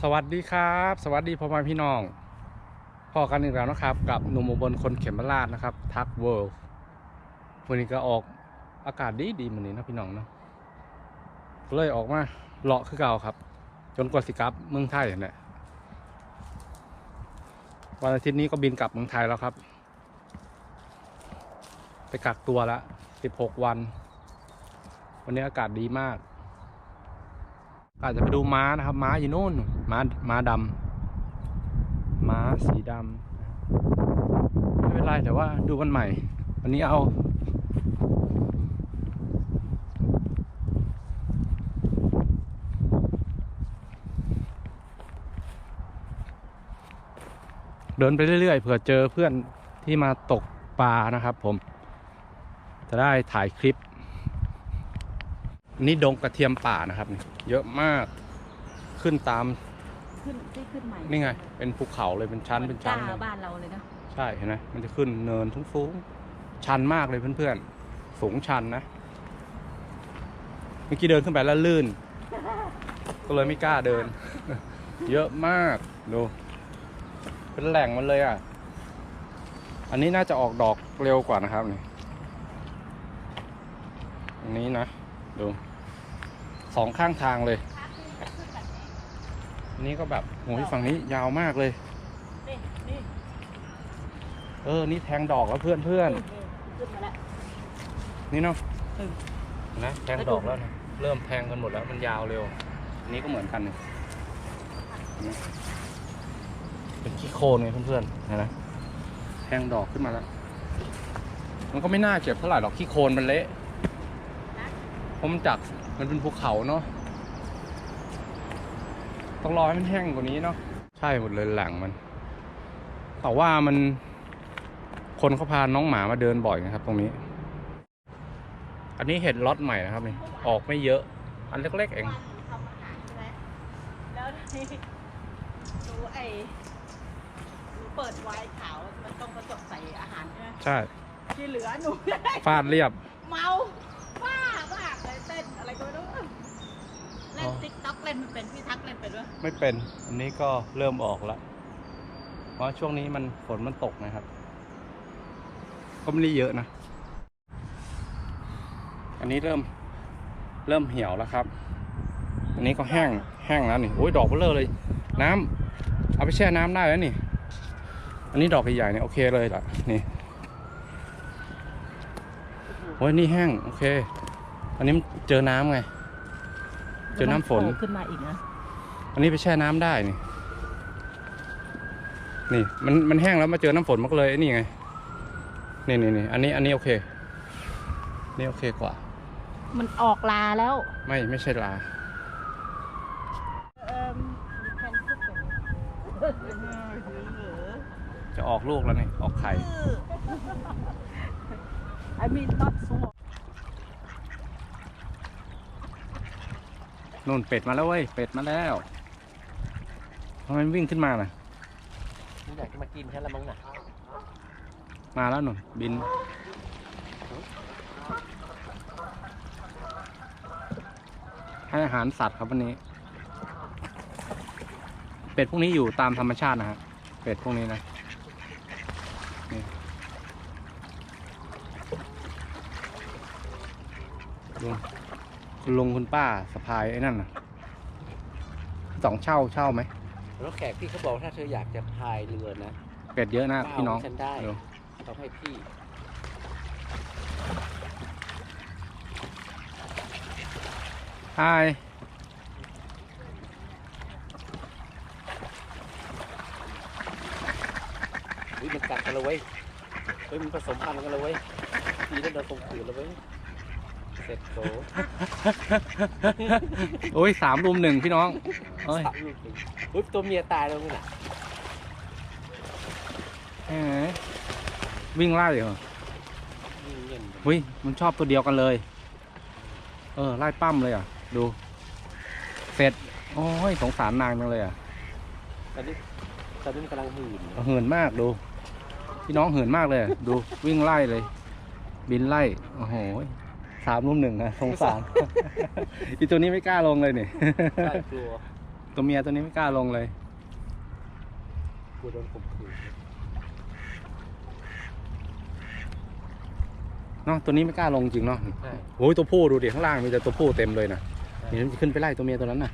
สวัสดีครับ สวัสดีพ่อแม่พี่น้องพอกันอีกแล้วนะครับ กับหนุ่มอุบลคนเข็มราชนะครับ ทักเวิลด์วันนี้ก็ออกอากาศดีดีเหมือนนี้นะพี่น้องเนาะก็เลยออกมาเลาะคือเก่าครับ จนกว่าสิกับเมืองไทยเนี่ยวันอาทิตย์นี้ก็บินกลับเมืองไทยแล้วครับ ไปกักตัวละสิบหกวัน วันนี้อากาศดีมาก อาจจะไปดูม้านะครับ ม้าอยู่นู่น ม้า ม้าดำม้าสีดำไม่เป็นไรแต่ว่าดูกันใหม่ วันนี้เอาเดินไปเรื่อยๆเผื่อเจอเพื่อนที่มาตกปลานะครับผม จะได้ถ่ายคลิป นี่ดงกระเทียมป่านะครับนี่เยอะมากขึ้นตามขึ้นที่ขึ้นใหม่นี่ไง เป็นภูเขาเลยเป็นชั้นเป็นชั้นกเลล้ายบ้านเราเลยนะใช่เห็นไหมมันจะขึ้นเนินทุ้งฟูงๆชันมากเลยเพื่อนๆสูงชันนะเมื่อกี้เดินขึ้นไปแล้วลื่น ก็เลยไม่กล้าเดิน เยอะมากดูเป็นแหล่งมันเลยอะ อันนี้น่าจะออกดอกเร็วกว่านะครับนี่อันนี้นะดู สองข้างทางเลยอันนี้ก็แบบโหยฝั่งนี้ยาวมากเลยนี่นี่เออ นี่แทงดอกแล้วเพื่อนเพื่อนขึ้นมาแล้วๆนี่เนาะเออนะแทงดอกแล้วนะเริ่มแทงกันหมดแล้วมันยาวเร็วอันนี้ก็เหมือนกันเนี่ยเห็นไหมเป็นขี้โคลนไงเพื่อนๆเห็นไหมแทงดอกขึ้นมาแล้ว มันก็ไม่น่าเก็บเท่าไหร่หรอกขี้โคลนมันเละเพราะมันจาก มันเป็นภูเขาเนาะต้องรอให้มันแห้งกว่านี้เนาะใช่หมดเลยแหล่งมันแต่ว่ามันคนเขาพาน้องหมามาเดินบ่อยนะครับ ตรงนี้ อันนี้เห็ดล็อตใหม่นะครับนี่ออกไม่เยอะ อันเล็กๆเองทำอาหารใช่ไหมแล้วนี่หนูไอ้หนูเปิดไวน์ขาวมันต้องกระจกใส่อาหารใช่ไหมใช่ที่เหลือหนูได้ฟาดเรียบ เมาบ้ามากเลยเต้นอะไรก็ไม่รู้เล่ นอ๋อติ๊กต็อกเล่นมันเป็นพี่ทักเล่นเป็นด้วยไม่เป็นอันนี้ก็เริ่มออกแล้วเพราะช่วงนี้มันฝนมันตกนะครับ ก็ไม่ได้เยอะนะ อันนี้เริ่มเริ่มเหี่ยวแล้วครับ อันนี้ก็แห้งแห้งแล้วนี่โอ้ยดอกเบลอเลย น้ำเอาไปแช่น้ำได้แล้วนี่ อันนี้ดอกใหญ่ๆเนี่ยโอเคเลยล่ะนี่โอ้ยนี่แห้งโอเค อันนี้มันเจอน้ำไงเจอน้ำฝน โผล่ขึ้นมาอีกนะอันนี้ไปแช่น้ำได้นี่ นี่มันมันแห้งแล้วมาเจอน้ำฝนมันก็เลยไอ้นี่ไง นี่นี่นี่อันนี้อันนี้โอเค นี่โอเคกว่า มันออกลาแล้ว ไม่ไม่ใช่ลาเอ่อมีแพนคุกเหรอจะออกลูกแล้วนี่ ออกไข่ I mean not so นู่นเป็ดมาแล้วเว้ย เป็ดมาแล้วทำไมมันวิ่งขึ้นมาล่ะนี่อยากจะมากินแค่ละมั้งน่ะมาแล้วนู่นบิน ให้อาหารสัตว์ครับวันนี้ เป็ดพวกนี้อยู่ตามธรรมชาตินะฮะ เป็ดพวกนี้นะนี่ดู คุณลุงคุณป้าสะพายไอ้นั่นน่ะสองเช่าเช่าไหมแล้วแขกพี่เขาบอกถ้าเธออยากจะพายเรือนะเป็ดเยอะนะก็พี่น้องเาฉันได้ดูต้องให้พี่ ฮายอุ้ยมันกัดกันเลยเว้ยเฮ้ยมันผสมพันธุ์กันเลยเว้ยทีนั้นเราคงขืนแล้วเว้ย เสร็จโตโอ้ยสามรุมหนึ่งพี่น้องเอ้ยสามลูกหนึ่งอุ้ยตัวเมียตายแล้วมั้งน่ะแหมวิ่งไล่เหรอนี่เงี้ยอุ้ยมันชอบตัวเดียวกันเลย เออไล่ปั้มเลยอะ ดู เสร็จ โอ้ยสงสารนางจังเลยอะตอนนี้ตอนนี้มันกำลังหื่นเหินมากดู พี่น้องเหินมากเลยอะดูวิ่งไล่เลย บินไล่โอ้โห สามรุมหนึ่งอะสงสารอีตัวนี้ไม่กล้าลงเลยนี่ใช่กลัวตัวเมียตัวนี้ไม่กล้าลงเลยกลัวโดนข่มขืนเนาะตัวนี้ไม่กล้าลงจริงเนาะใช่โอ้ยตัวผู้ดูดิข้างล่างมีแต่ตัวผู้เต็มเลยนะนี่มันจะขึ้นไปไล่ตัวเมียตัวนั้นน่ะ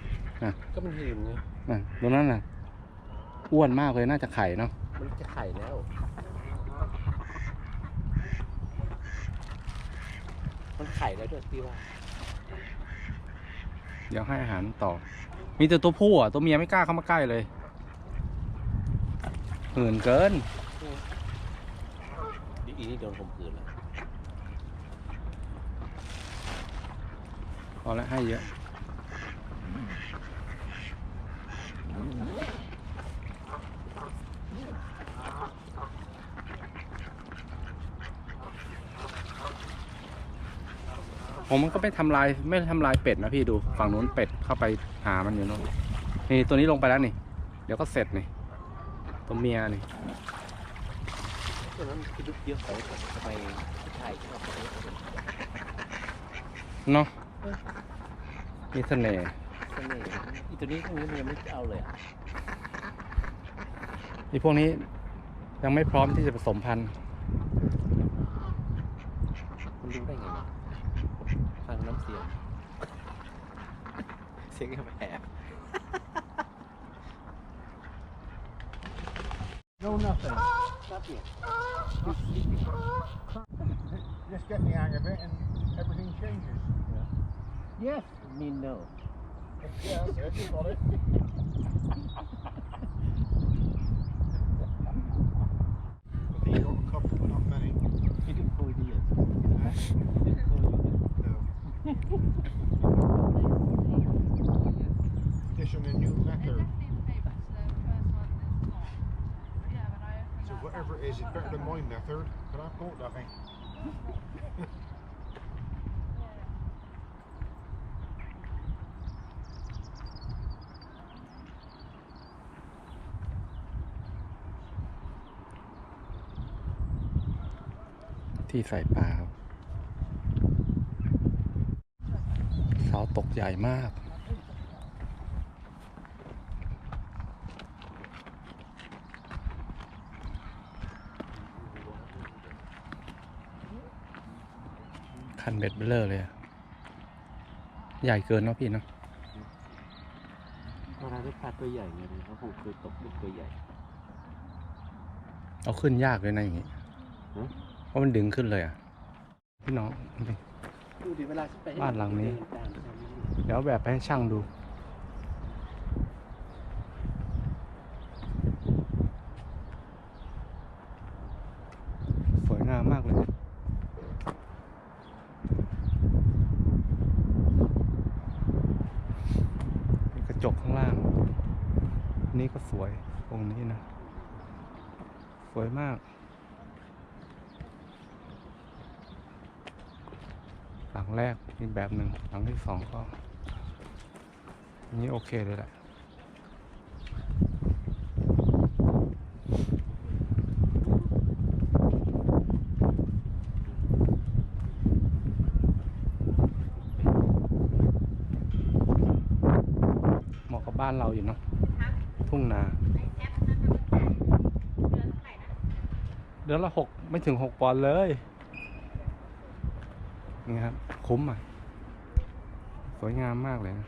ก็มันหิวไงน่ะตัวนั้นน่ะอ้วนมากเลยน่าจะไข่เนาะมันจะไข่แล้ว มันไข่แล้วด้วยพี่ว่าเดี๋ยวให้อาหารต่อ มีแต่ตัวผู้อะ ตัวเมียไม่กล้าเข้ามาใกล้เลยเหินเกินอีนี่โดนข่มขืนแล้วพอแล้วให้เยอะ ผมมันก็ไม่ทำลายไม่ทำลายเป็ดนะพี่ดูฝั่งนู้นเป็ดเข้าไปหามันอยู่นู้นนี่ตัวนี้ลงไปแล้วนี่ เดี๋ยวก็เสร็จนี่ตัวเมียนี่ตัวนั้นคือลึกเยอะของทำไมผู้ชายชอบเนาะมีเสน่ห์เสน่ห์อีตัวนี้พวกนี้มันยังไม่เอาเลยอะอีพวกนี้ยังไม่พร้อมที่จะผสมพันธุ์มันรู้ได้ไงวะฟังน้ำเสียง เสียงแหบ No, nothing. น่าเปลี่ยน Just get the hang of it and everything changes. yes me no Yeah, that's it. You got it. Whatever it is, it's better than my method. But I've got nothing. ที่ใส่ปลาเสาตกใหญ่มาก คันเบ็ดเบลเลอร์เลยอะใหญ่เกินเนาะพี่เนาะเวลาได้ปลาตัวใหญ่ไงเลยเขาคงเคยตกลูกตัวใหญ่ เอาขึ้นยากเลยนะอย่างงี้ฮะ เพราะมันดึงขึ้นเลยอะพี่น้อง ดูดิเวลาฉันไปบ้านหลังนี้ เดิตามฉันเดี๋ยวเอาแบบไปให้ช่างดู สวยงามมากเลย มีกระจกข้างล่าง นี่ก็สวยตรงนี้นะ สวยมากหลังแรกมีกแบบหนึ่งหลังที่สองก็นนี้โอเคเลยแหละเหมาะกับบ้านเราอยู่เนาะ ทุ่งนาเดือนละหกไม่ถึงหกปอนด์เลยนี่ครับ คุ้มอะ สวยงามมากเลยนะ